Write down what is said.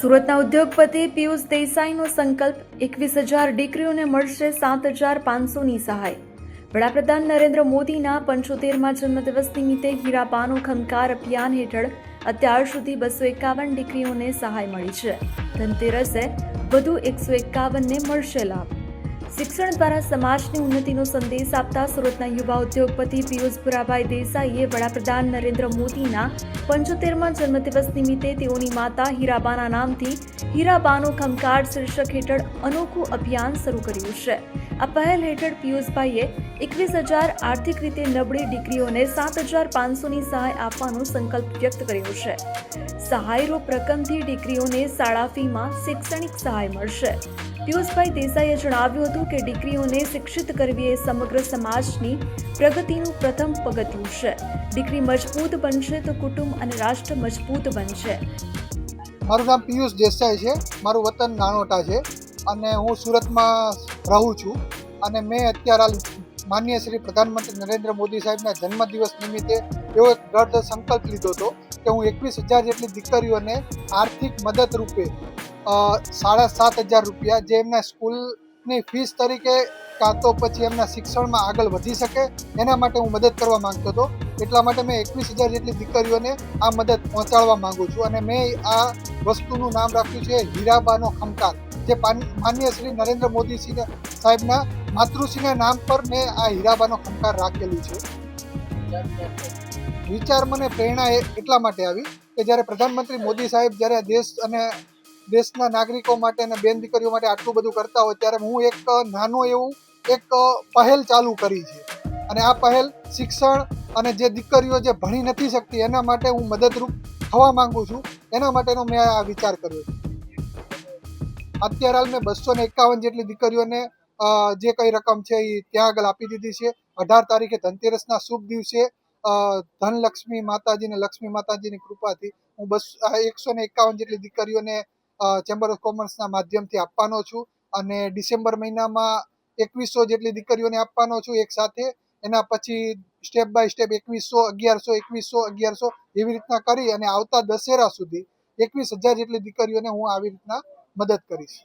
સુરતના ઉદ્યોગપતિ પિયુષ દેસાઈનો સંકલ્પ એકવીસ હજાર દીકરીઓને મળશે સાત હજાર પાંચસોની સહાય. વડાપ્રધાન નરેન્દ્ર મોદીના પંચોતેરમાં જન્મદિવસ નિમિત્તે હીરાબાનો ખમકાર અભિયાન હેઠળ અત્યાર સુધી બસો એકાવન દીકરીઓને સહાય મળી છે. ધનતેરસે વધુ એકસો એકાવનને મળશે લાભ. શિક્ષણ દ્વારા સમાજની ઉન્નતિનો સંદેશ આપતા સુરતના યુવા ઉદ્યોગપતિ પિયુષ ભુરાભાઈ દેસાઈએ વડાપ્રધાન નરેન્દ્ર મોદીના પંચોતેરમાં જન્મદિવસ નિમિત્તે તેઓની માતા હીરાબાના નામથી હીરાબાનો ખમકાર શીર્ષક હેઠળ અનોખું અભિયાન શરૂ કર્યું છે. આ પહેલ હેઠળ પિયુષભાઈએ એકવીસ હજાર આર્થિક રીતે નબળી દીકરીઓને સાત હજાર પાંચસોની સહાય આપવાનો સંકલ્પ વ્યક્ત કર્યો છે. સહાયરૂપ રકમથી દીકરીઓને શાળા ફીમાં શૈક્ષણિક સહાય મળશે. પિયુષભાઈ દેસાઈએ જણાવ્યું હતું કે દીકરીઓને શિક્ષિત કરવી એ સમગ્ર સમાજની પ્રગતિનું પ્રથમ પગથિયું છે. દીકરી મજબૂત બનશે તો કુટુંબ અને રાષ્ટ્ર મજબૂત બનશે. મારું નામ પિયુષ દેસાઈ છે. મારું વતન નાનોટા છે અને હું સુરતમાં રહું છું અને મેં અત્યારે માનનીય શ્રી પ્રધાનમંત્રી નરેન્દ્ર મોદી સાહેબના જન્મદિવસ નિમિત્તે એવો એક દ્રઢ સંકલ્પ લીધો હતો કે હું એકવીસ હજાર જેટલી દીકરીઓને આર્થિક મદદ રૂપે સાડા સાત હજાર રૂપિયા જે એમના સ્કૂલની ફીસ તરીકે કાં તો પછી એમના શિક્ષણમાં આગળ વધી શકે, એના માટે હું મદદ કરવા માંગતો હતો. એટલા માટે મેં એકવીસ હજાર જેટલી દીકરીઓને આ મદદ પહોંચાડવા માંગુ છું અને મેં આ વસ્તુનું નામ રાખ્યું છે હીરાબાનો ખમકાર જે માન્ય શ્રી નરેન્દ્ર મોદી સાહેબના માતૃશ્રીના નામ પર મેં આ હીરાબાનો ખમકાર રાખેલું છે. વિચાર મને પ્રેરણા એટલા માટે આવી કે જ્યારે પ્રધાનમંત્રી મોદી સાહેબ જ્યારે દેશ અને દેશના નાગરિકો માટે અને બેન દીકરીઓ માટે આટલું બધું કરતા હોય ત્યારે હું એક નાનું એવું એક પહેલ ચાલુ કરી છે. અને આ પહેલ શિક્ષણ અને જે દીકરીઓ જે ભણી નથી શકતી એના માટે હું મદદરૂપ થવા માંગુ છું. એના માટેનો મેં આ વિચાર કર્યો અત્યારે હાલ મેં બસો ને એકાવન જેટલી દીકરીઓને જે કઈ રકમ છે એ ત્યાં આગળ આપી દીધી છે. અઢાર તારીખે ધનતેરસના શુભ દિવસે ધનલક્ષ્મી માતાજી ને લક્ષ્મી માતાજીની કૃપાથી હું બસ એકસો ને એકાવન જેટલી દીકરીઓને ચેમ્બર ઓફ કોમર્સના માધ્યમથી આપવાનો છું અને ડિસેમ્બર મહિનામાં એકવીસો જેટલી દીકરીઓને આપવાનો છું એક સાથે. એના પછી સ્ટેપ બાય સ્ટેપ એકવીસો, અગિયારસો એકવીસો, અગિયારસો એવી રીતના કરી અને આવતા દશેરા સુધી એકવીસ હજાર જેટલી દીકરીઓને હું આવી રીતના મદદ કરીશ.